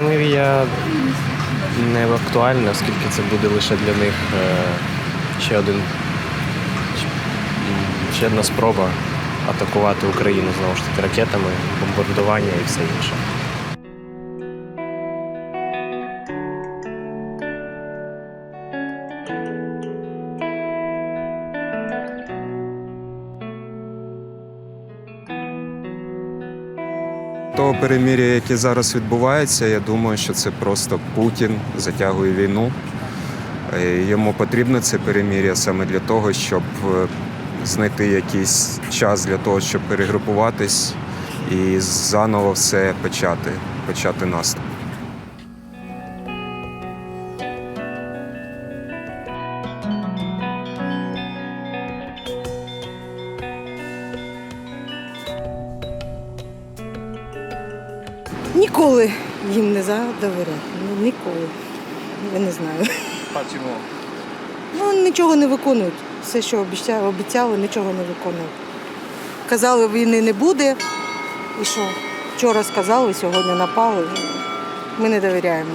перемир'я не актуальна, оскільки це буде лише для них е, ще один ще одна спроба атакувати Україну знову ж таки ракетами, бомбардування і все інше. Того перемір'я, яке зараз відбувається, я думаю, що це просто Путін затягує війну. Е, Йому потрібно це перемір'я саме для того, щоб е, знайти якийсь час для того, щоб перегрупуватись і заново все почати, почати наступ. Ніколи їм не задовіряти. Ну, ніколи. Я не знаю. А Чому? Ну, нічого не виконують. Все, що обіцяли, обіцяли, нічого не виконують. Казали, війни не буде. І що? Вчора сказали, сьогодні напали. Ми не довіряємо.